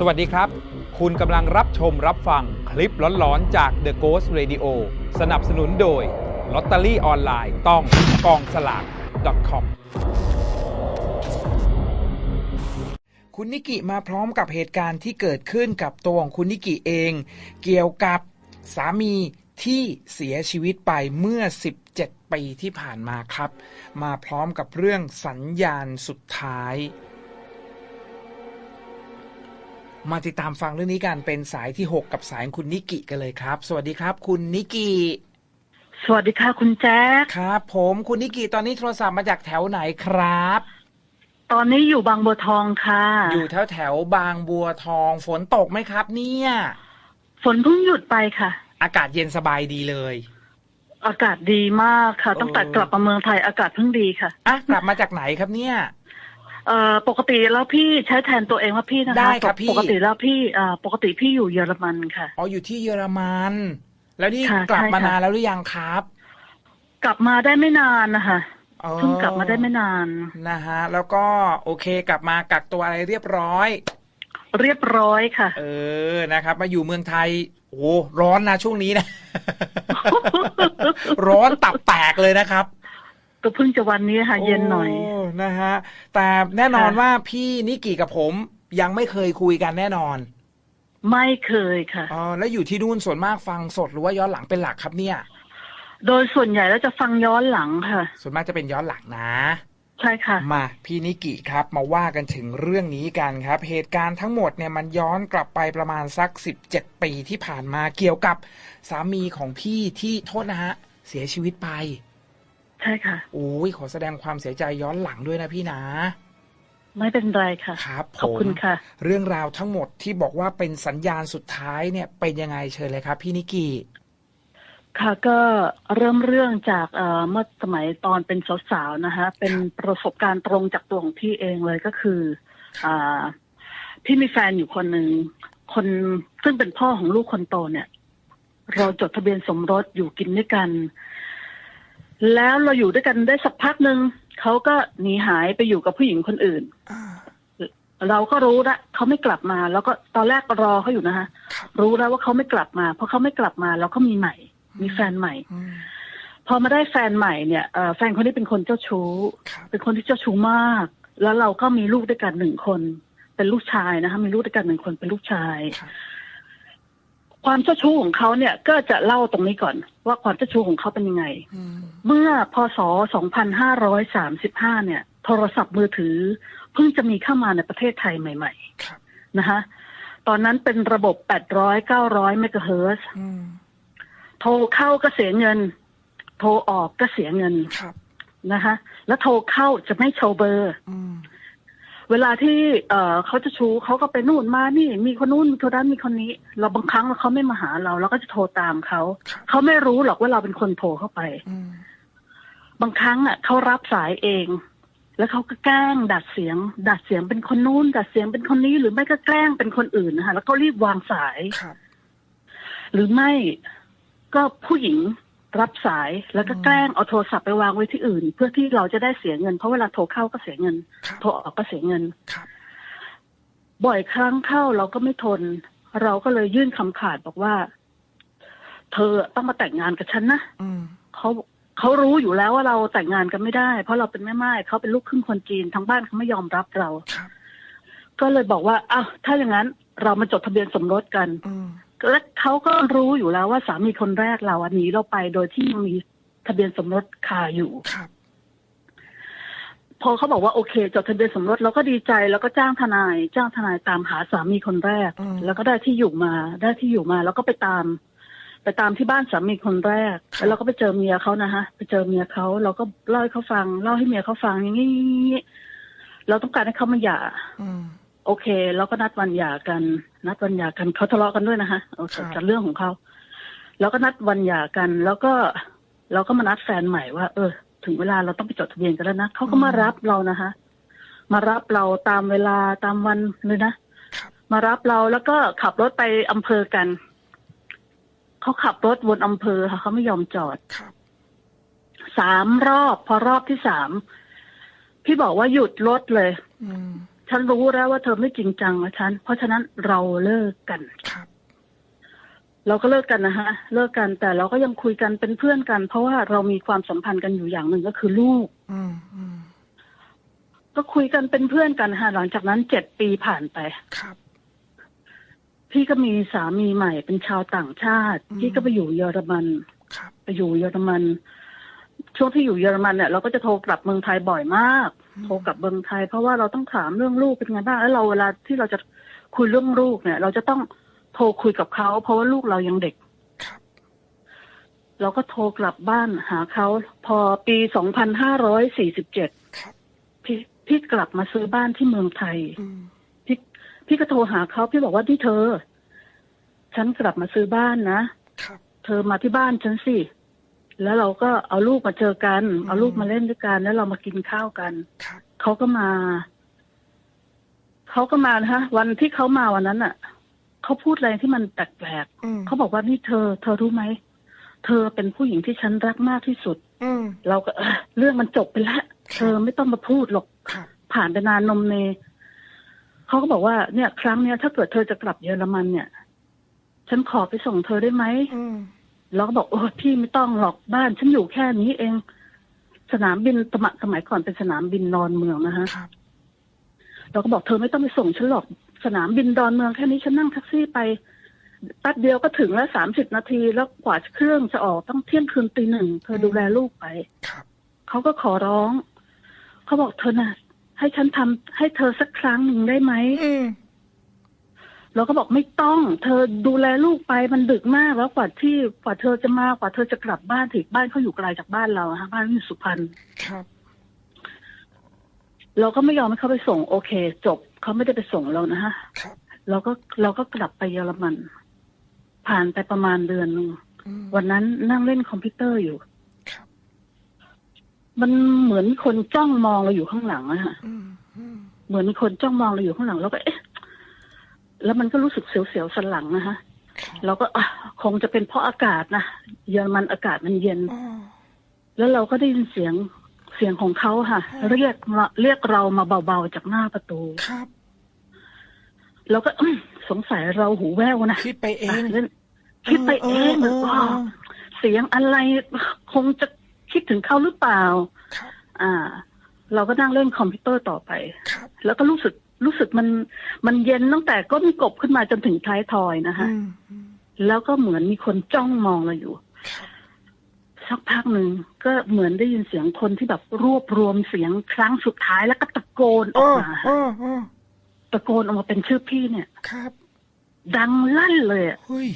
สวัสดีครับ คุณกำลังรับชมรับฟังคลิปหลอนๆ จาก The Ghost Radio สนับสนุนโดยลอตเตอรี่ออนไลน์ต้องกองสลาก .com คุณนิกิมาพร้อมกับเหตุการณ์ที่เกิดขึ้นกับตัวของคุณนิกิเอง เกี่ยวกับสามีที่เสียชีวิตไปเมื่อ 17 ปีที่ผ่านมาครับ มาพร้อมกับเรื่องสัญญาณสุดท้าย มาติดตามฟังเรื่องนี้กันเป็นสายที่ 6 กับสายของคุณนิกิกันเลยครับ สวัสดีครับ คุณนิกิสวัสดีค่ะคุณแจ๊คครับ ผมคุณนิกิตอนนี้โทรศัพท์มาจากแถวไหนครับ ตอนนี้อยู่บางบัวทองค่ะ อยู่แถวแถวๆบางบัวทองฝนตกไหมครับ เนี่ย ฝนเพิ่งหยุดไปค่ะ อากาศเย็นสบายดีเลย อากาศดีมากค่ะเออตั้งแต่กลับมาเมืองไทยอากาศเพิ่งดีค่ะอะกลับมาจากไหนครับเนี่ย เอ่อปกติแล้วพี่ใช้แทนตัวเองว่าพี่นะคะได้ครับพี่ ปกติแล้วพี่เอ่อปกติพี่อยู่เยอรมันค่ะ อ๋ออยู่ที่เยอรมัน แล้วนี่ค่ะกลับใช่มาค่ะ นานแล้วหรือยังครับกลับมาได้ไม่นานนะคะอ๋อเพิ่งกลับมาได้ไม่นาน นะฮะแล้วก็โอเคกลับมากักตัวอะไรเรียบร้อย เรียบร้อยค่ะ เออนะครับ มาอยู่เมืองไทยโอ้ร้อนนะช่วงนี้นะ ร้อนตับแตกเลยนะครับ ก็เพิ่งจะวันนี้ค่ะเย็นหน่อยโนะฮะแต่แน่นอนค่ะว่าพี่นิกิกับผมยังไม่เคยคุยกันแน่นอน ไม่เคยค่ะอ๋อแล้วอยู่ที่นู่นส่วนมากฟังสดหรือว่าย้อนหลังเป็นหลักครับเนี่ย โดยส่วนใหญ่แล้วจะฟังย้อนหลังค่ะ ส่วนมากจะเป็นย้อนหลังนะใช่ค่ะมาพี่นิกิครับมาว่ากันถึงเรื่องนี้กันครับ เหตุการณ์ทั้งหมดเนี่ยมันย้อนกลับไปประมาณสัก 17 ปีที่ผ่านมาเกี่ยวกับสามีของพี่ที่โทษนะฮะเสียชีวิตไป ใช่ค่ะโอ้ยขอแสดงความเสียใจย้อนหลังด้วยนะพี่นะไม่เป็นไรค่ะครับขอบผมคุณค่ะ เรื่องราวทั้งหมดที่บอกว่าเป็นสัญญาณสุดท้ายเนี่ยเป็นยังไงเชิญเลยครับ พี่นิกิค่ะก็เริ่มเรื่องจากเอ่อเมื่อสมัยตอนเป็นสาวๆนะคะ เป็นประสบการณ์ตรงจากตัวของพี่เองเลยก็คืออ่าพี่มีแฟนอยู่คนหนึ่งคนซึ่งเป็นพ่อของลูกคนโตเนี่ย เราจดทะเบียนสมรสอยู่กินด้วยกัน แล้วเราอยู่ด้วยกันได้สักพักหนึ่งเขาก็หนีหายไปอยู่กับผู้หญิงคนอื่น เราก็รู้ละเขาไม่กลับมา แล้วก็ตอนแรกรอเขาอยู่นะคะครับรู้แล้วว่าเขาไม่กลับมา เพราะเขาไม่กลับมาเราก็มีใหม่ มีแฟนใหม่อืมพอมาได้แฟนใหม่เนี่ยเอ่อแฟนคนนี้เป็นคนเจ้าชู้ครับเป็นคนที่เจ้าชู้มาก แล้วเราก็มีลูกด้วยกันหนึ่งคน เป็นลูกชายนะคะมีลูกด้วยกันหนึ่งคนเป็นลูกชาย ครับความเจ้าชู้ของเขาเนี่ยก็จะเล่าตรงนี้ก่อน ว่าความเจ้าชู้ของเขาเป็นยังไงอืมเมื่อพศ 2535 เนี่ย โทรศัพท์มือถือ เพิ่งจะมีเข้ามาในประเทศไทยใหม่ครับๆนะคะตอนนั้นเป็นระบบ 800 900 เมกะเฮิรตซ์อืมโทรเข้าก็เสียเงิน โทรออกก็เสียเงินครับนะคะแล้วโทรเข้าจะไม่โชว์เบอร์อืม เวลาที่เอ่อเขาจะชูเขาก็ไปนู่นมานี่ มีคนนู่นมีคนนั้นมีคนนี้ เราบางครั้งเขาไม่มาหาเราเราก็จะโทรตามเขาครับเขาไม่รู้หรอกว่าเราเป็นคนโทรเข้าไปอืมบางครั้งอะเขารับสายเอง แล้วเขาก็แกล้งดัดเสียง ดัดเสียงเป็นคนนู้น ดัดเสียงเป็นคนนี้ หรือไม่ก็แกล้งเป็นคนอื่นนะคะแล้วก็รีบวางสายครับหรือไม่ก็ผู้หญิง รับสายแล้วก็อืมแกล้งเอาโทรศัพท์ไปวางไว้ที่อื่น เพื่อที่เราจะได้เสียเงิน เพราะเวลาโทรเข้าก็เสียเงินครับโทรออกก็เสียเงินครับบ่อยครั้งเข้าเราก็ไม่ทน เราก็เลยยื่นคำขาดบอกว่า เธอต้องมาแต่งงานกับฉันนะอืมเขาเขารู้อยู่แล้วว่าเราแต่งงานกันไม่ได้ เพราะเราเป็นแม่ไม้เขาเป็นลูกครึ่งคนจีนทั้งบ้านเขาไม่ยอมรับเราครับก็เลยบอกว่าอ้าวถ้าอย่างนั้น เรามาจดทะเบียนสมรสกันอืม และเขาก็รู้อยู่แล้วว่าสามีคนแรกเราอะหนีเราไปโดยที่ยังมีทะเบียนสมรสคาอยู่ครับพอเขาบอกว่าโอเคจดทะเบียนสมรสเราก็ดีใจแล้วก็จ้างทนาย จ้างทนายตามหาสามีคนแรกอืมแล้วก็ได้ที่อยู่มา ได้ที่อยู่มา แล้วก็ไปตาม ไปตามที่บ้านสามีคนแรก แล้วเราก็ไปเจอเมียเขานะฮะ ไปเจอเมียเขาเราก็เล่าให้เขาฟัง เล่าให้เมียเขาฟังอย่างนี้เราต้องการให้เขามาหย่าอืม โอเคเราก็นัดวันหย่ากัน นัดวันหย่ากันเขาทะเลาะกันด้วยนะฮะโอเคครับกันเรื่องของเขาแล้วก็นัดวันหย่ากัน แล้วก็เราก็มานัดแฟนใหม่ว่า เออ ถึงเวลาเราต้องไปจดทะเบียนกันแล้วนะเขาก็มารับเรานะคะ มารับเราตามเวลาตามวันเลยนะครับมารับเราแล้วก็ขับรถไปอำเภอกันเขาขับรถวนอำเภอค่ะเขาไม่ยอมจอดครับสามรอบ พอรอบที่สามพี่บอกว่าหยุดรถเลยอืม ฉันรู้แล้วว่าเธอไม่จริงจังกับฉัน เพราะฉะนั้นเราเลิกกันครับ เราก็เลิกกันนะฮะ เลิกกันแต่เราก็ยังคุยกันเป็นเพื่อนกัน เพราะว่าเรามีความสัมพันธ์กันอยู่อย่างหนึ่งก็คือลูกอืมอืมก็คุยกันเป็นเพื่อนกันฮะหลังจากนั้นเจ็ดปีผ่านไปครับ พี่ก็มีสามีใหม่เป็นชาวต่างชาติอืมพี่ก็ไปอยู่เยอรมันครับไปอยู่เยอรมัน ช่วงที่อยู่เยอรมันเนี่ยเราก็จะโทรกลับเมืองไทยบ่อยมาก โทรกลับเมืองไทย เพราะว่าเราต้องถามเรื่องลูกเป็นไงบ้างแล้วเราเวลาที่เราจะคุยเรื่องลูกเนี่ย เราจะต้องโทรคุยกับเขาเพราะว่าลูกเรายังเด็กครับเราก็โทรกลับบ้านหาเขาพอปีสองพันห้าร้อยสี่สิบเจ็ดครับพี่พี่กลับมาซื้อบ้านที่เมืองไทยอืมพี่พี่ก็โทรหาเขาพี่บอกว่าที่เธอ ฉันกลับมาซื้อบ้านนะครับเธอมาที่บ้านฉันสิ แล้วเราก็เอาลูกมาเจอกัน เอาลูกมาเล่นด้วยกัน แล้วเรามากินข้าวกันครับเขาก็มาเขาก็มานะฮะ วันที่เขามาวันนั้นอะเขาพูดอะไรที่มันแปลกอืมๆเขาบอกว่านี่เธอ เธอรู้ไหมเธอเป็นผู้หญิงที่ฉันรักมากที่สุดอืมเราก็เออเรื่องมันจบไปแล้วเธอไม่ต้องมาพูดหรอกครับผ่านไปนานนมเนเขาก็บอกว่าเนี่ย ครั้งเนี้ยถ้าเกิดเธอจะกลับเยอรมันเนี่ย ฉันขอไปส่งเธอได้ไหม อืมเราก็บอกโอ้พี่ไม่ต้องหรอกบ้าน ฉันอยู่แค่นี้เอง สนามบินสมัยสมัยก่อนเป็นสนามบินดอนเมืองนะฮะครับเราก็บอกเธอไม่ต้องไปส่งฉันหรอกสนามบินดอนเมืองแค่นี้ฉันนั่งแท็กซี่ไปแป๊บเดียวก็ถึงแล้วสามสิบนาทีแล้วกว่าเครื่องจะออกต้องเที่ยงคืนตีหนึ่งเธอดูแลลูกไปครับเขาก็ขอร้อง เขาบอกเธอน่ะให้ฉันทำให้เธอสักครั้งหนึ่งได้ไหมอืม เราก็บอกไม่ต้อง เธอดูแลลูกไปมันดึกมากแล้วกว่าที่กว่าเธอจะมากว่าเธอจะกลับบ้านถึงบ้านเขาอยู่ไกลจากบ้านเราอะฮะบ้านอยู่สุพรรณครับ เราก็ไม่ยอมให้เขาไปส่ง โอเค จบเขาไม่ได้ไปส่งเรานะฮะครับเราก็เราก็กลับไปเยอรมัน ผ่านไปประมาณเดือนหนึ่งอืมวันนั้นนั่งเล่นคอมพิวเตอร์อยู่ครับมันเหมือนมีคนจ้องมองเราอยู่ข้างหลังอะฮะอืมอืมเหมือนมีคนจ้องมองเราอยู่ข้างหลังเราก็เอ๊ะ แล้วมันก็รู้สึกเสียวๆสันหลังนะฮะครับเราก็อะคงจะเป็นเพราะอากาศนะเยอรมันอากาศมันเย็นอ๋อแล้วเราก็ได้ยินเสียงเสียงของเขาค่ะอืมเรียกมาเรียกเรามาเบาๆจากหน้าประตูครับเราก็อื้อสงสัยเราหูแว่วนะคิดไปเออะงเล่นคิดไปเองเออเออว่าเสียงอะไรคงจะคิดถึงเขาหรือเปล่าครับอ่า เราก็นั่งเล่นคอมพิวเตอร์ต่อไปครับแล้วก็รู้สึก รู้สึกมันมันเย็นตั้งแต่ก้นกบขึ้นมาจนถึงท้ายทอยนะคะอืมอืมแล้วก็เหมือนมีคนจ้องมองเราอยู่ครับสักพักหนึ่งก็เหมือนได้ยินเสียงคนที่แบบรวบรวมเสียงครั้งสุดท้ายแล้วก็ตะโกนออ๋ออกมาอ๋ออ๋อตะโกนออกมาเป็นชื่อพี่เนี่ย ครับ ดังลั่นเลยอะเฮ้ย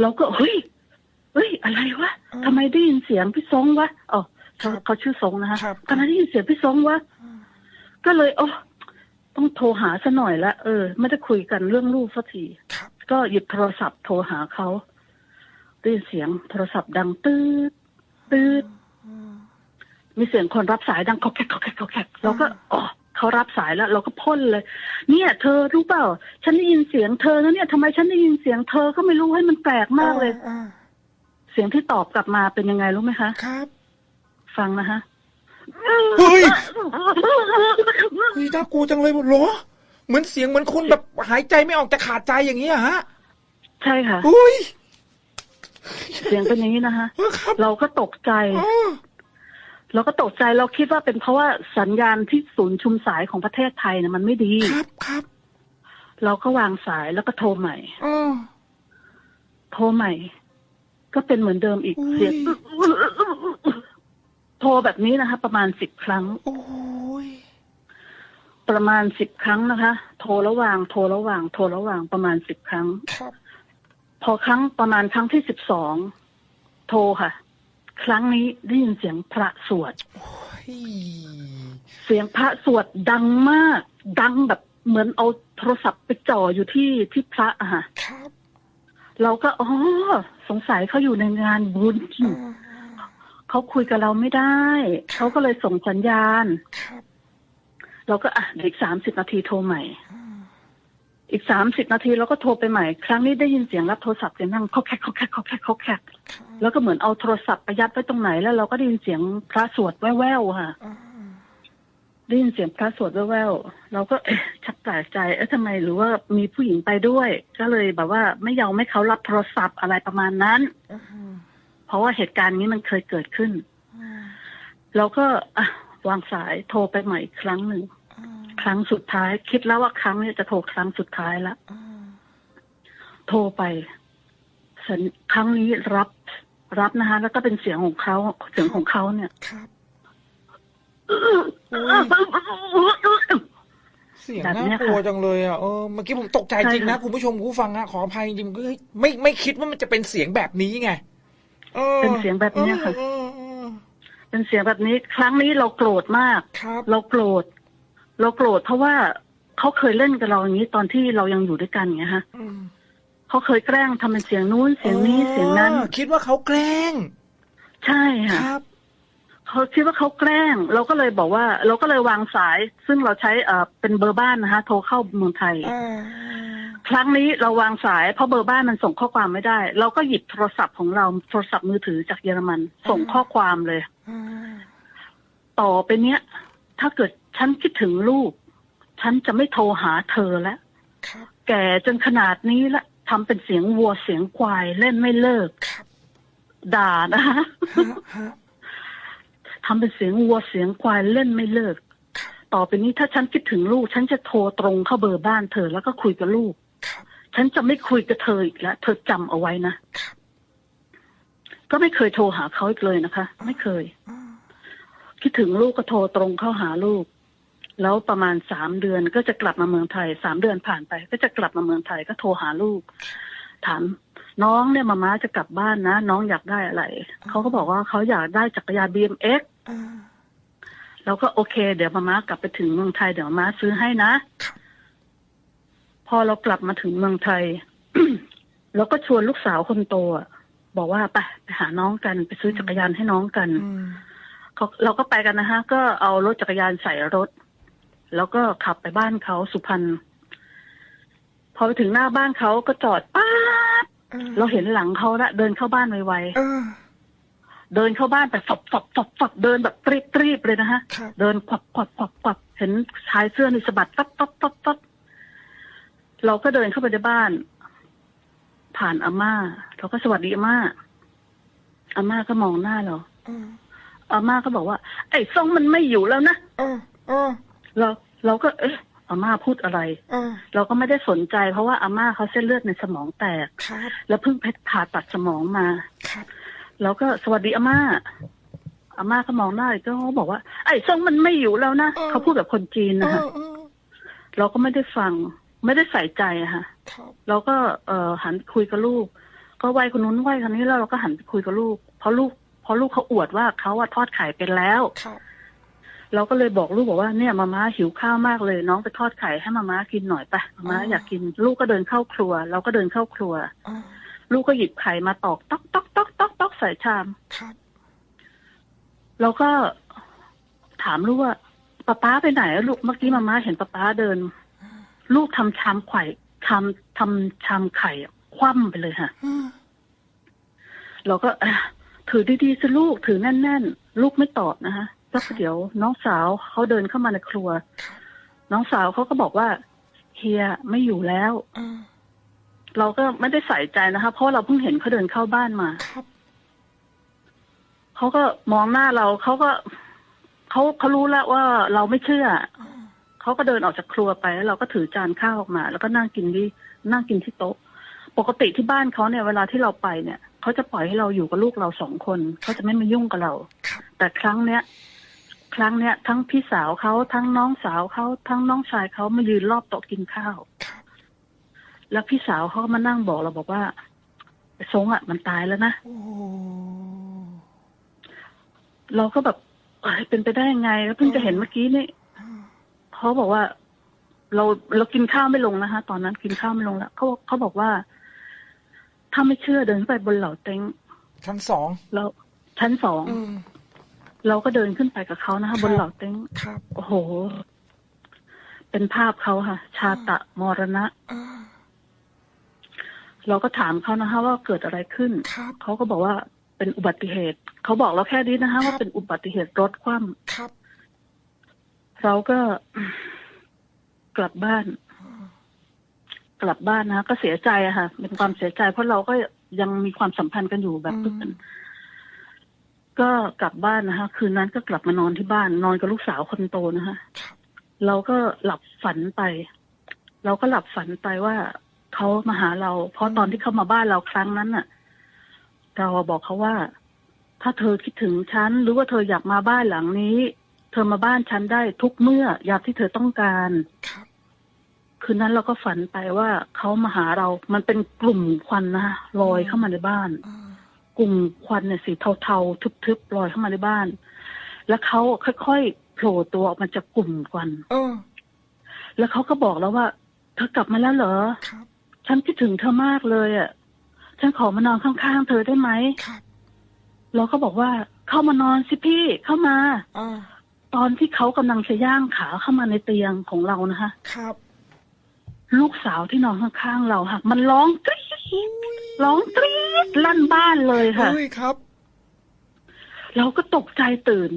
เราก็เฮ้ยเฮ้ย อะไรวะอืมทำไมได้ยินเสียงพี่ซงวะอ๋อเขาครับเขาชื่อซงนะคะครับทำไมได้ยินเสียงพี่ซงวะอืมก็เลยอ๋อ ต้องโทรหาซะหน่อยละเออไม่ได้คุยกันเรื่องลูกสักทีครับก็หยิบโทรศัพท์โทรหาเขาได้ยินเสียงโทรศัพท์ดังตืดตืดอืมมีเสียงคนรับสายดังเขาแคกเขาแคกเขาแคกเราก็อ๋อเขารับสายแล้ว เราก็พ่นเลย เนี่ย เธอรู้เปล่า ฉันได้ยินเสียงเธอนะเนี่ยทำไมฉันได้ยินเสียงเธอก็ไม่รู้ให้มันแปลกมากเลยอ่าเสียงที่ตอบกลับมาเป็นยังไงรู้ไหมคะ ครับ ฟังนะฮะ เฮ้ยเฮ้ยน่ากลัวจังเลยเหรอ เหมือนเสียงเหมือนคนแบบหายใจไม่ออกแต่ขาดใจอย่างนี้ยฮะใช่ค่ะเฮ้ยเสียงเป็นอย่างนี้นะคะเออครับเราก็ตกใจ อ๋อเราก็ตกใจเราคิดว่าเป็นเพราะว่าสัญญาณที่ศูนย์ชุมสายของประเทศไทยเนี่ยมันไม่ดี ครับครับเราก็วางสายแล้วก็โทรใหม่ อ๋อ โทรใหม่ ก็เป็นเหมือนเดิมอีกอุ๊ยเสียง โทรแบบนี้นะคะ ประมาณสิบครั้ง โอ้ยประมาณสิบครั้งนะคะ โทรระหว่าง โทรระหว่าง โทรระหว่างประมาณสิบครั้ง ครับ พอครั้งประมาณครั้งที่สิบสองโทรค่ะ ครั้งนี้ได้ยินเสียงพระสวด โอ้ยเสียงพระสวดดังมาก ดังแบบเหมือนเอาโทรศัพท์ไปจ่ออยู่ที่ที่พระอะค่ะ ครับเราก็อ๋อสงสัยเขาอยู่ในงานบุญ อ่า เขาคุยกับเราไม่ได้ เขาก็เลยส่งสัญญาณครับเราก็อะเดี๋ยวอีกสามสิบนาทีโทรใหม่อ่าอีกสามสิบนาทีเราก็โทรไปใหม่ ครั้งนี้ได้ยินเสียงรับโทรศัพท์เสียงนั่งเขาแคกเขาแคกเขาแคกเขาแคกครับแล้วก็เหมือนเอาโทรศัพท์ไปยัดไว้ตรงไหนแล้วเราก็ได้ยินเสียงพระสวดแว่วๆค่ะอ่าได้ยินเสียงพระสวดแว่วๆเราก็เอ๊ะชักแปลกใจ เอ๊ะทำไมหรือว่ามีผู้หญิงไปด้วย ก็เลยแบบว่าไม่ยอมให้เขารับโทรศัพท์อะไรประมาณนั้น เพราะว่าเหตุการณ์นี้มันเคยเกิดขึ้นเราก็อะวางสายโทรไปใหม่อีกครั้งหนึ่งครั้งสุดท้าย คิดแล้วว่าครั้งนี้จะโทรครั้งสุดท้ายละโทรไปสัญครั้งนี้รับรับนะคะแล้วก็เป็นเสียงของเขาเสียงของเขาเนี่ยครับเสียงแบบเนี้น่ายค่ะกลัวจังเลยอะเออเมื่อกี้ผมตกใจจริงนะใช่ค่ะคุณผู้ชมคุณผู้ฟังอะขออภัยจริงๆก็เฮ้ยไม่ไม่คิดว่ามันจะเป็นเสียงแบบนี้ไงออ เป็นเสียงแบบเนี้ยค่ะเออเออเออเป็นเสียงแบบนี้ ครั้งนี้เราโกรธมากครับเราโกรธ เราโกรธเพราะว่าเขาเคยเล่นกับเราอย่างนี้ตอนที่เรายังอยู่ด้วยกันไงฮะอืมเขาเคยแกล้งทำเป็นเสียงนู้นเสียงนี้เสียงนั้นออคิดว่าเขาแกล้ง ใช่คค่ะรับเขาคิดว่าเขาแกล้ง เราก็เลยบอกว่า เราก็เลยวางสาย ซึ่งเราใช้เอ่อเป็นเบอร์บ้านนะคะโทรเข้าเมืองไทยอ่า ครั้งนี้เราวางสายเพราะเบอร์บ้านมันส่งข้อความไม่ได้ เราก็หยิบโทรศัพท์ของเราโทรศัพท์มือถือจากเยอรมัน ส่งข้อความเลยอ่าต่อไปเนี้ย ถ้าเกิดฉันคิดถึงลูก ฉันจะไม่โทรหาเธอแล้วครับแก่จนขนาดนี้ละทำเป็นเสียงวัวเสียงควายเล่นไม่เลิกครับด่านะคะฮะฮะทำเป็นเสียงวัวเสียงควายเล่นไม่เลิก ต่อไปนี้ถ้าฉันคิดถึงลูก ฉันจะโทรตรงเข้าเบอร์บ้านเธอแล้วก็คุยกับลูกครับ ฉันจะไม่คุยกับเธออีกแล้วเธอจำเอาไว้นะครับก็ไม่เคยโทรหาเขาอีกเลยนะคะ ไม่เคยอ่าคิดถึงลูกก็โทรตรงเข้าหาลูก แล้วประมาณสามเดือนก็จะกลับมาเมืองไทยสามเดือนผ่านไป ก็จะกลับมาเมืองไทยก็โทรหาลูก ถามน้องเนี่ยมาม้าจะกลับบ้านนะ น้องอยากได้อะไรเขาก็บอกว่าเขาอยากได้จักรยาน BMX อ่าเราก็โอเค เดี๋ยวมาม้ากลับไปถึงเมืองไทยเดี๋ยวมาม้าซื้อให้นะครับ พอเรากลับมาถึงเมืองไทยเราก็ชวนลูกสาวคนโตอะบอกว่าไปไปหาน้องกันไปซื้อจักรยานให้น้องกันอืมเขาเราก็ไปกันนะฮะ ก็เอารถจักรยานใส่รถ แล้วก็ขับไปบ้านเขาสุพรรณพอไปถึงหน้าบ้านเขาก็จอดป๊าบอ่าเราเห็นหลังเขาละเดินเข้าบ้านไวเออๆเดินเข้าบ้านไปฝับฝับฝับฝับเดินแบบรีบรีบเลยนะฮะครับเดินขวับขวับขวับขวับเห็นชายเสื้อนี่สะบัดปั๊บปั๊บปั๊บปั๊บ เราก็เดินเข้าไปในบ้าน ผ่านอาม่าเราก็สวัสดีอาม่าอาม่าก็มองหน้าเราอ่าอาม่าก็บอกว่า ไอ้ทรงมันไม่อยู่แล้วนะอ่าอ่าเราเราก็ เอ๊ะอาม่าพูดอะไรอ่าเราก็ไม่ได้สนใจ เพราะว่าอาม่าเขาเส้นเลือดในสมองแตกครับแล้วเพิ่งไปผ่าตัดสมองมาครับเราก็สวัสดีอาม่าอาม่าก็มองหน้าอีกก็เขาบอกว่า ไอ้ทรงมันไม่อยู่แล้วนะเขาพูดแบบคนจีนเอนะคะอเออเราก็ไม่ได้ฟัง ไม่ได้ใส่ใจอะค่ะครับเราก็เอ่อหันไปคุยกับลูก ก็ไหวคนนู้นไหวคนนี้แล้วเราก็หันไปคุยกับลูก เพราะลูกเพราะลูกเขาอวดว่าเขาอะทอดไข่เป็นแล้วครับเราก็เลยบอกลูกบอกว่าเนี่ยมาม่าหิวข้าวมากเลย น้องไปทอดไข่ให้มาม่ากินหน่อยไปมาม่าอยากกิน ลูกก็เดินเข้าครัว เราก็เดินเข้าครัวอ่าลูกก็หยิบไข่มาตอกต๊อกต๊อกต๊อกต๊อกต๊อกใส่ชามครับเราก็ถามลูกว่าป้าป๊าไปไหนอะลูกเมื่อกี้มาม่าเห็นป้าป๊าเดิน ลูกทำชามไข่ทำทำชามไข่อะคว่ำไปเลยค่ะอ่าเราก็อะถือดีๆสิลูกถือแน่น ๆ ลูกไม่ตอบนะคะแล้วเดี๋ยวน้องสาวเขาเดินเข้ามาในครัว น้องสาวเขาก็บอกว่าเฮียไม่อยู่แล้วอ่าเราก็ไม่ได้ใส่ใจนะคะ เพราะเราเพิ่งเห็นเขาเดินเข้าบ้านมาครับเขาก็มองหน้าเราเขาก็เขาเขารู้แล้วว่าเราไม่เชื่ออ่า เขาก็เดินออกจากครัวไปแล้วเราก็ถือจานข้าวออกมา แล้วก็นั่งกินที่นั่งกินที่โต๊ะ ปกติที่บ้านเขาเนี่ยเวลาที่เราไปเนี่ยเขาจะปล่อยให้เราอยู่กับลูกเราสองคนเขาจะไม่มายุ่งกับเราครับแต่ครั้งเนี้ยครั้งเนี้ยทั้งพี่สาวเขาทั้งน้องสาวเขาทั้งน้องชายเขามายืนรอบโต๊ะกินข้าวครับแล้วพี่สาวเขาก็มานั่งบอกเราบอกว่าไอ้ซงอะมันตายแล้วนะโอ้เราก็แบบเอ้ยเป็นไปได้ยังไงแล้วเพิ่งจะเห็นเมื่อกี้นี่อ่า เขาบอกว่า เราเรากินข้าวไม่ลงนะคะตอนนั้นกินข้าวไม่ลงแล้วเขาเขาบอกว่า ถ้าไม่เชื่อเดินไปบนเหล่าเต็งชั้นสองแล้วชั้นสองอืมเราก็เดินขึ้นไปกับเขานะคะครับบนเหล่าเต็งครับโอ้โห เป็นภาพเขาค่ะ ชาตะมรณะอ่าเราก็ถามเขานะคะ ว่าเกิดอะไรขึ้นครับเขาก็บอกว่าเป็นอุบัติเหตุ เขาบอกเราแค่นี้นะคะครับว่าเป็นอุบัติเหตุรถคว่ครับำ เราก็กลับบ้าน กลับบ้านนะก็เสียใจอะค่ะ เป็นความเสียใจ เพราะเราก็ยังมีความสัมพันธ์กันอยู่แบบอืมเพื่อนก็กลับบ้านนะคะคืนนั้นก็กลับมานอนที่บ้าน นอนกับลูกสาวคนโตนะคะครับเราก็หลับฝันไป เราก็หลับฝันไปว่าเขามาหาเรา เพราะตอนที่เขามาบ้านเราครั้งนั้นน่ะ เราบอกเขาว่า ถ้าเธอคิดถึงฉันหรือว่าเธออยากมาบ้านหลังนี้เธอมาบ้านฉันได้ทุกเมื่อยามที่เธอต้องการครับคืนนั้นเราก็ฝันไปว่าเขามาหาเรา มันเป็นกลุ่มควันนะคะลอยเข้ามาในบ้านอ่ากลุ่มควันเนี่ยสีเทาๆทึบๆลอยเข้ามาในบ้าน แล้วเขาค่อยๆโผล่ตัวออกมาจากกลุ่มควันเออแล้วเขาก็บอกแล้วว่า เธอกลับมาแล้วเหรอครับฉันคิดถึงเธอมากเลยอะ ฉันขอมานอนข้างๆเธอได้ไหมครับเราก็บอกว่าเข้ามานอนสิพี่เข้ามาอ่า ตอนที่เขากำลังจะย่างขาเข้ามาในเตียงของเรานะคะครับ ลูกสาวที่นอนข้างๆเราค่ะ มันร้องกรี๊ดร้องกรี๊ดลั่นบ้านเลยค่ะเฮ้ยครับ เราก็ตกใจตื่น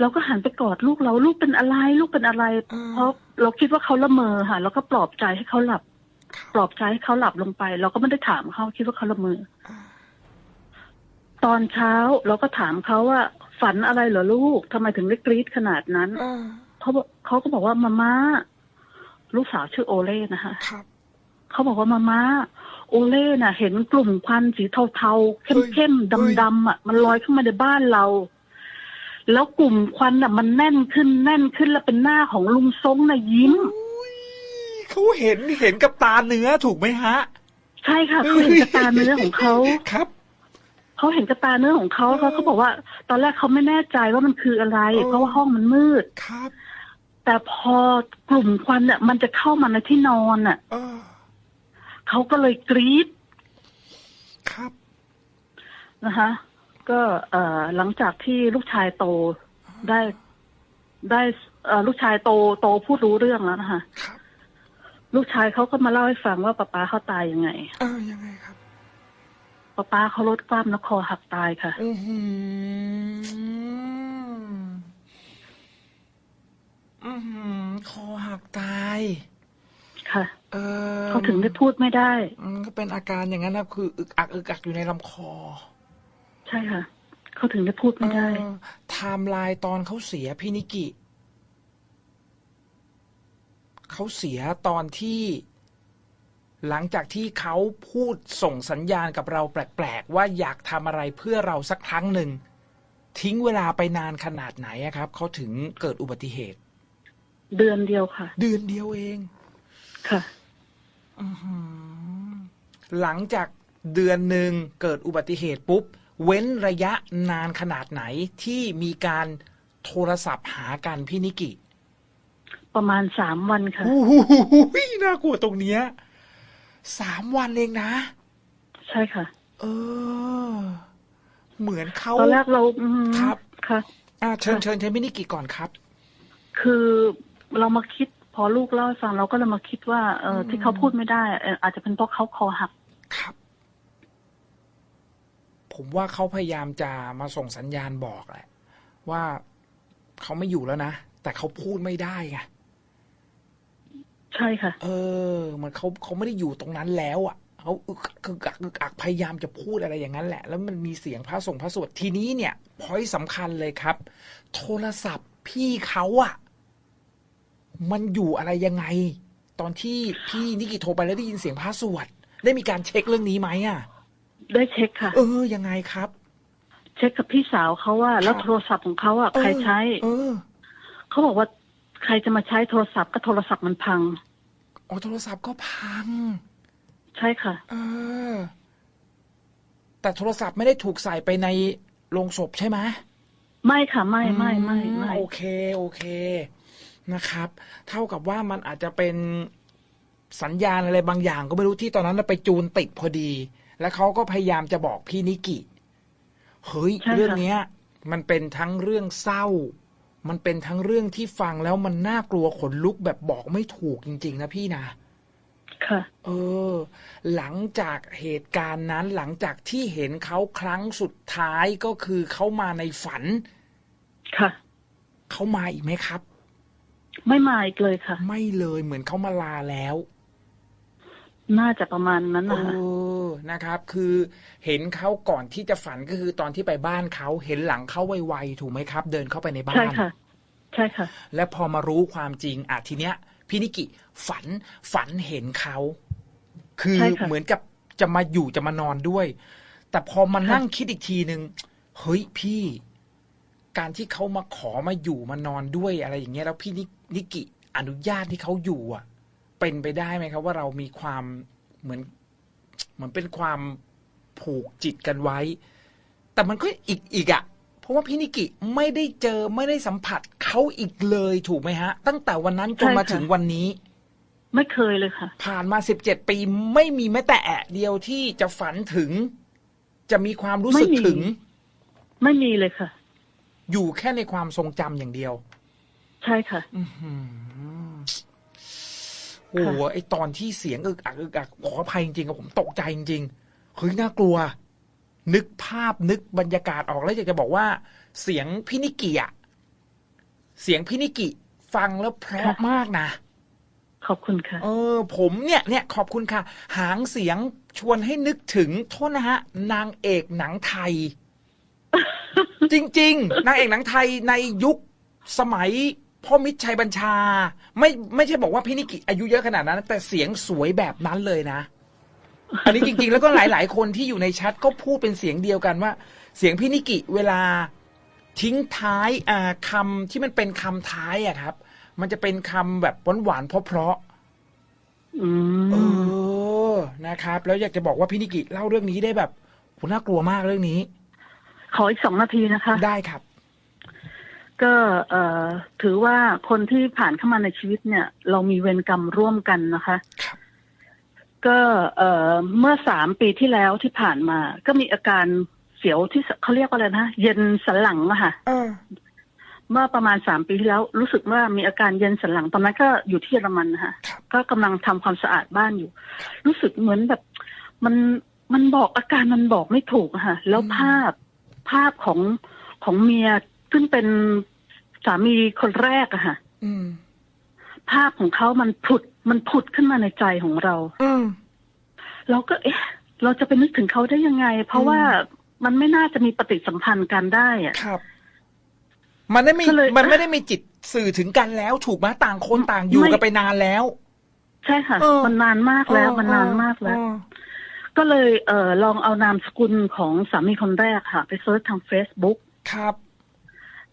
เราก็หันไปกอดลูกเราลูกเป็นอะไร ลูกเป็นอะไรอ่าเพราะเราคิดว่าเขาละเมอค่ะ แล้วก็ปลอบใจให้เขาหลับ ปลอบใจให้เขาหลับลงไป เราก็ไม่ได้ถามเขาคิดว่าเขาละเมออ่าตอนเช้าเราก็ถามเขาว่า ฝันอะไรเหรอลูกทำไมถึงได้กรี๊ดขนาดนั้นอ่าเขาบอกเขาก็บอกว่ามาม่าลูกสาวชื่อโอเล่นะคะครับเขาบอกว่ามาม่าโอเล่น่ะ เห็นกลุ่มควันสีเทาๆเฮ้ยเข้มๆดำๆอะ มันลอยเข้ามาในบ้านเรา แล้วกลุ่มควันอะ มันแน่นขึ้นแน่นขึ้นแล้วเป็นหน้าของลุงซงน่ะยิ้มอุ้ยเขาเห็นเห็นกับตาเนื้อถูกไหมฮะ ใช่ค่ะเขาเห็นกระตาเนื้อของเขาครับ เขาเห็นกระตาเนื้อของเขาเขาเขาบอกว่า ตอนแรกเขาไม่แน่ใจว่ามันคืออะไรเออเพราะว่าห้องมันมืดครับ แต่พอกลุ่มควันเนี่ยมันจะเข้ามาในที่นอนน่ะเออเขาก็เลยกรี๊ดครับนะคะก็เอ่อหลังจากที่ลูกชายโตได้ได้เอ่อลูกชายโตโตพูดรู้เรื่องแล้วนะคะครับลูกชายเขาก็มาเล่าให้ฟังว่าป้าป้าเขาตายยังไง เออยังไงครับ ป้าป้าเขาลดกล้ามแล้วคอหักตายค่ะ อือหืออือหือคอหักตาย ค่ะ เออเขาถึงได้พูดไม่ได้ อืมก็เป็นอาการอย่างนั้นนะคืออึกอักอึกอักอยู่ในลำคอ ใช่ค่ะ เขาถึงได้พูดไม่ได้ เออไทม์ไลน์ตอนเขาเสียพี่นิกิเขาเสียตอนที่ หลังจากที่เขาพูดส่งสัญญาณกับเราแปลกๆ ว่าอยากทำอะไรเพื่อเราสักครั้งหนึ่ง ทิ้งเวลาไปนานขนาดไหนอะครับ เขาถึงเกิดอุบัติเหตุ เดือนเดียวค่ะ เดือนเดียวเองค่ะอื้อหือหลังจากเดือนหนึ่งเกิดอุบัติเหตุปุ๊บ เว้นระยะนานขนาดไหนที่มีการโทรศัพท์หากันพี่นิกิ ประมาณสามวันค่ะโอ้โหน่ากลัวตรงเนี้ย สามวันเองนะ ใช่ค่ะ เออ เหมือนเขาตอนแรกเราอืมครับค่ะอ่าเชิญค่ะเชิญเชิญพี่นิกิก่อนครับ คือเรามาคิดพอลูกเล่าให้ฟังเราก็เลยมาคิดว่าเอออืมที่เขาพูดไม่ได้เอ่ออาจจะเป็นเพราะเขาคอหักครับ ผมว่าเขาพยายามจะมาส่งสัญญาณบอกแหละว่าเขาไม่อยู่แล้วนะ แต่เขาพูดไม่ได้ไง ใช่ค่ะ เออเหมือนเขาเขาไม่ได้อยู่ตรงนั้นแล้วอะเขาอึกอึกอักอึกอักพยายามจะพูดอะไรอย่างนั้นแหละ แล้วมันมีเสียงพระส่งพระสวดทีนี้เนี่ยพอยสำคัญเลยครับ โทรศัพท์พี่เขาอะ มันอยู่อะไรยังไง ตอนที่พี่นิกิโทรไปแล้วได้ยินเสียงพระสวดได้มีการเช็คเรื่องนี้ไหมอะ ได้เช็คค่ะ เออ ยังไงครับ เช็คกับพี่สาวเขาว่า แล้วครับโทรศัพท์ของเขาอะใครใช้เออเขาบอกว่า ใครจะมาใช้โทรศัพท์ก็โทรศัพท์มันพังอ๋อโทรศัพท์ก็พัง ใช่ค่ะ เออ แต่โทรศัพท์ไม่ได้ถูกใส่ไปในโลงศพใช่ไหมไม่ค่ะ ไม่ไม่ไม่ไม่อืโอเค โอเคนะครับ เท่ากับว่ามันอาจจะเป็นสัญญาณอะไรบางอย่าง ก็ไม่รู้ที่ตอนนั้นเราไปจูนติดพอดี แล้วเขาก็พยายามจะบอกพี่นิกิเฮ้ยใช่ค่ะเรื่องเนี้ย มันเป็นทั้งเรื่องเศร้า มันเป็นทั้งเรื่องที่ฟังแล้วมันน่ากลัวขนลุกแบบบอกไม่ถูกจริง ๆ นะพี่นะค่ะ เออ หลังจากเหตุการณ์นั้นหลังจากที่เห็นเขาครั้งสุดท้ายก็คือเขามาในฝัน ค่ะเขามาอีกไหมครับ ไม่มาอีกเลยค่ะ ไม่เลยเหมือนเขามาลาแล้ว น่าจะประมาณนั้นเอนะคะอ นะครับ คือเห็นเขาก่อนที่จะฝันก็คือตอนที่ไปบ้านเขาเห็นหลังเขาไวๆถูกไหมครับ เดินเข้าไปในบ้าใช่นค่ะ ใช่ค่ะ และพอมารู้ความจริงอะทีเนี้ยพี่นิกิฝันฝันเห็นเขาคือใช่ค่ะเหมือนกับจะมาอยู่จะมานอนด้วย แต่พอมาค่ะนั่งคิดอีกทีหนึ่งเฮ้ยพี่ การที่เขามาขอมาอยู่มานอนด้วยอะไรอย่างเงี้ยแล้วพี่นินิกิอนุญาตที่เขาอยู่อะ เป็นไปได้ไหมครับ ว่าเรามีความเหมือน เหมือนเป็นความผูกจิตกันไว้ แต่มันก็อีกอีกอะ่ะเพราะว่าพี่นิกิไม่ได้เจอไม่ได้สัมผัสเขาอีกเลยถูกไหมฮะ ตั้งแต่วันนั้นจนใช่ค่ะมาถึงวันนี้ ไม่เคยเลยค่ะ ผ่านมาสิบเจ็ดปีไม่มีแม้แต่แอะเดียวที่จะฝันถึง จะมีความรู้สึกไม่มีถึง ไม่มีเลยค่ะ อยู่แค่ในความทรงจำอย่างเดียว ใช่ค่ะ อื้อหือ โอ้โหไอตอนที่เสียงอึกอักอึกอักขออภัยจริงๆกับผมตกใจจริงๆเฮ้ยน่ากลัว นึกภาพนึกบรรยากาศออกแล้วอยากจะบอกว่า เสียงพินิกิอะเสียงพินิกิฟังแล้วเพราะค่ะมากนะขอบคุณค่ะ เออ ผมเนี่ยเนี่ยขอบคุณค่ะ หางเสียงชวนให้นึกถึงโทษนะฮะ นางเอกหนังไทย จริง ๆ นางเอกหนังไทยในยุคสมัย พ่อมิตรชัยบัญชา ไม่ไม่ใช่บอกว่าพี่นิกิอายุเยอะขนาดนั้น แต่เสียงสวยแบบนั้นเลยนะ อันนี้จริง ๆ แล้วก็หลาย ๆ คนที่อยู่ในแชทก็พูดเป็นเสียงเดียวกันว่า เสียงพี่นิกิเวลาทิ้งท้ายอ่าคำที่มันเป็นคำท้ายอะครับ มันจะเป็นคำแบบหวานๆเพราะๆอืเอมอนะครับ แล้วอยากจะบอกว่าพี่นิกิเล่าเรื่องนี้ได้แบบโหน่ากลัวมากเรื่องนี้ ขออีกสองนาทีนะคะ ได้ครับ ก็เอ่อถือว่าคนที่ผ่านเข้ามาในชีวิตเนี่ย เรามีเวรกรรมร่วมกันนะคะครับก็เอ่อเมื่อสามปีที่แล้วที่ผ่านมา ก็มีอาการเสียวที่สเขาเรียกว่าอะไรนะเย็นสันหลังอะค่ะเออเมื่อประมาณสามปีที่แล้ว รู้สึกว่ามีอาการเย็นสันหลังตอนนั้นก็อยู่ที่เยอรมันนะคะครับก็กำลังทำความสะอาดบ้านอยู่ รู้สึกเหมือนแบบ มันมันบอกอาการมันบอกไม่ถูกอะค่ะ แล้วภาพภาพของของเมีย ซึ่งเป็นสามีคนแรกอะค่ะอืมภาพของเขามันผุด มันผุดขึ้นมาในใจของเราอืมเราก็เอ๊ะ เราจะไปนึกถึงเขาได้ยังไง เพราะอืมว่ามันไม่น่าจะมีปฏิสัมพันธ์กันได้อะครับ มันได้มีก็เลยมันไม่ได้มีจิตสื่อถึงกันแล้ว ถูกไหมต่างคนต่างอยู่ไม่กันไปนานแล้ว ใช่ค่ะเออมันนานมากแล้ว มันนานมากแล้วเออก็เลยเอ่อลองเอานามสกุลของสามีคนแรกค่ะ ไปเซิร์ชทาง Facebook ครับ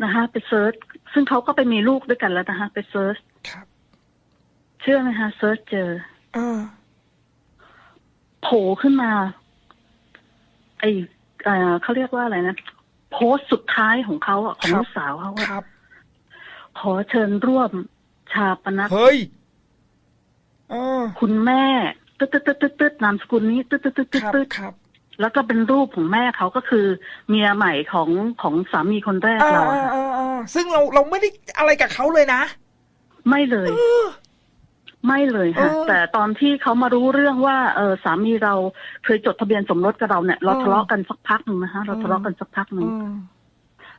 นะคะไปเซิร์ชซึ่งเขาก็ไปมีลูกด้วยกันแล้วนะคะไปเซิร์ชครับ เชื่อไหมคะเซิร์ชเจอเออโผล่ขึ้นมาไอเอ่อเขาเรียกว่าอะไรนะโพสต์สุดท้ายของเขาอะของครับลูกสาวเขาคอะรับขอเชิญร่วมชาปนกิจเฮ้ยเออคุณแม่ตึ๊ดตึ๊ดตึ๊ดตึ๊ดตึ๊ดนามสกุลนี้ตึ๊ดตึ๊ดตึ๊ดตึ๊คดรับตึ๊ดครับ แล้วก็เป็นรูปของแม่เขาก็คือเมียใหม่ของของสามีคนแรกเออเราเออะอค่ะเออเออซึ่งเราเราไม่ได้อะไรกับเขาเลยนะ ไม่เลยเออไม่เลยค่ะเออแต่ตอนที่เขามารู้เรื่องว่า เออสามีเราเคยจดทะเบียนสมรสกับเราเนี่ย เราเออทะเลาะกันสักพักหนึ่งนะคะเราเออทะเลาะกันสักพักหนึ่งอืม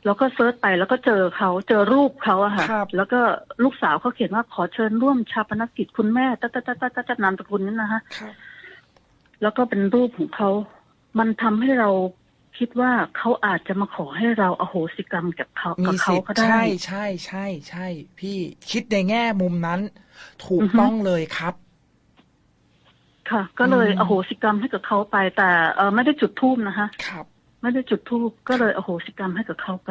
แล้วก็เซิร์ชไปแล้วก็เจอเขาเจอรูปเขาอะค่ะครับแล้วก็ลูกสาวเขาเขียนว่าขอเชิญร่วมชาปนกิจคุณแม่ตัดตัดตัดตัดตัดนามสกุลนี้นะคะครับแล้วก็เป็นรูปของเขา มันทำให้เราคิดว่าเขาอาจจะมาขอให้เราอโหสิกรรมกับเขามีกับเขาสิทธิ์ก็ได้ ใช่ใช่ใช่ใช่พี่คิดในแง่มุมนั้น ถูกอือฮึต้องเลยครับ ค่ะ ก็เลยอืมอโหสิกรรมให้กับเขาไป แต่เออไม่ได้จุดทูบนะคะครับไม่ได้จุดทูบก็เลยอโหสิกรรมให้กับเขาไป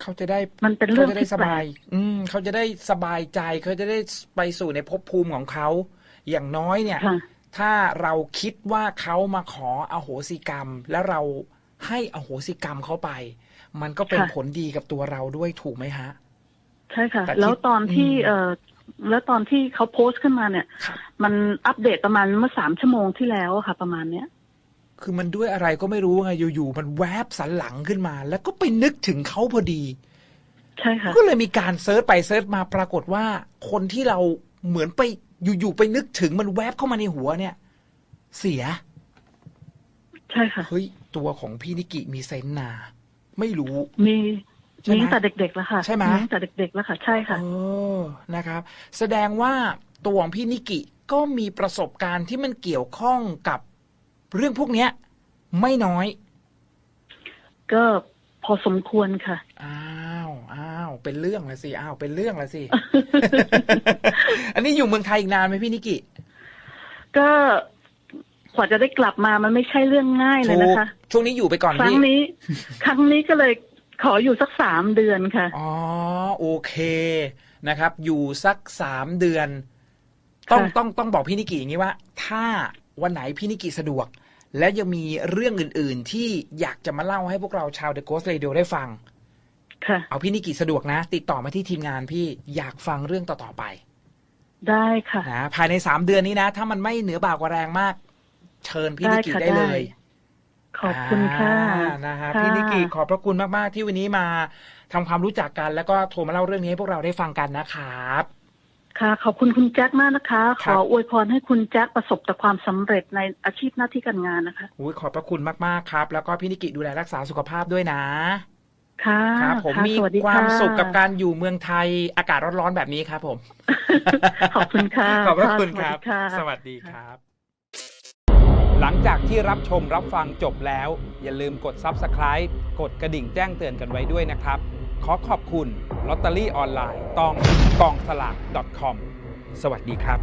เขาจะได้มันเป็นเรื่องขาจะได้ที่สแปลบายกอืม เขาจะได้สบายใจเขาจะได้ไปสู่ในภพภูมิของเขาอย่างน้อยเนี่ยค่ะ ถ้าเราคิดว่าเขามาขออโหสิกรรม แล้วเราให้อโหสิกรรมเขาไป มันก็เป็นค่ะ ผลดีกับตัวเราด้วยถูกไหมฮะ ใช่ค่ะ แต่ที่แล้วตอนที่อืม เออแล้วตอนที่เขาโพสต์ขึ้นมาเนี่ย ครับ มันอัปเดตประมาณเมื่อสามชั่วโมงที่แล้วอะค่ะ ประมาณเนี้ย คือมันด้วยอะไรก็ไม่รู้ไงอยู่ๆมันแวบสันหลังขึ้นมา แล้วก็ไปนึกถึงเขาพอดี ใช่ค่ะ ก็เลยมีการเซิร์ชไปเซิร์ชมาปรากฏว่า คนที่เราเหมือนไป อยู่ๆไปนึกถึงมันแวบเข้ามาในหัวเนี่ย เสีย ใช่ค่ะ เฮ้ย ตัวของพี่นิกิมีเซนส์นา ไม่รู้ มีใช่ไหมมีตั้งแต่เด็กๆแล้วค่ะใช่ไหมตั้งแต่เด็กๆแล้วค่ะ ใช่ค่ะเออนะครับ แสดงว่าตัวของพี่นิกิก็มีประสบการณ์ที่มันเกี่ยวข้องกับเรื่องพวกเนี้ย ไม่น้อย ก็พอสมควรค่ะอ้าว อ้าว เป็นเรื่องละสิ อ้าว เป็นเรื่องละสิ อันนี้อยู่เมืองไทยอีกนานไหมพี่นิกิ ก็กว่าจะได้กลับมามันไม่ใช่เรื่องง่ายเลยนะคะ ช่วงนี้อยู่ไปก่อนครั้งพี่นี้ ครั้งนี้ก็เลยขออยู่สักสามเดือนค่ะ อ๋อ โอเคนะครับ อยู่สักสามเดือน ต้องค่ะต้องต้องบอกพี่นิกิอย่างนี้ว่า ถ้าวันไหนพี่นิกิสะดวก และยังมีเรื่องอื่น ๆ ที่อยากจะมาเล่าให้พวกเราชาว The Ghost Radio ได้ฟังค่ะ เอาพี่นิกิสะดวกนะ ติดต่อมาที่ทีมงานพี่อยากฟังเรื่องต่อๆไป ได้ค่ะนะภายในสามเดือนนี้นะ ถ้ามันไม่เหนือบ่ากว่าแรงมาก เชิญพี่นิกิได้ค่ะได้เลย ขอบคุณค่ะอ่านะฮะค่ะพี่นิกิขอบพระคุณมากๆที่วันนี้มาทำความรู้จักกันแล้วก็โทรมาเล่าเรื่องนี้ให้พวกเราได้ฟังกันนะครับค่ะขอบคุณคุณแจ็คมากนะคะคขรับออวยพรให้คุณแจ็คประสบแต่ความสำเร็จในอาชีพหน้าที่การงานนะคะอุ้ยขอบพระคุณมากๆครับ แล้วก็พี่นิกิดูแลรักษาสุขภาพด้วยนะ ค่ะครับผมค่ะมีสวัสดีความะสุขกับการอยู่เมืองไทยอากาศร้อนๆแบบนี้ครับผม ขอบคุณค่ะ ขอบพระคุณสควัสรับดีค่ะสวัสดีครับ หลังจากที่รับชมรับฟังจบแล้ว อย่าลืมกด Subscribe กดกระดิ่งแจ้งเตือนกันไว้ด้วยนะครับ ขอขอบคุณลอตเตอรี่ออนไลน์ตองกองสลาก .com สวัสดีครับ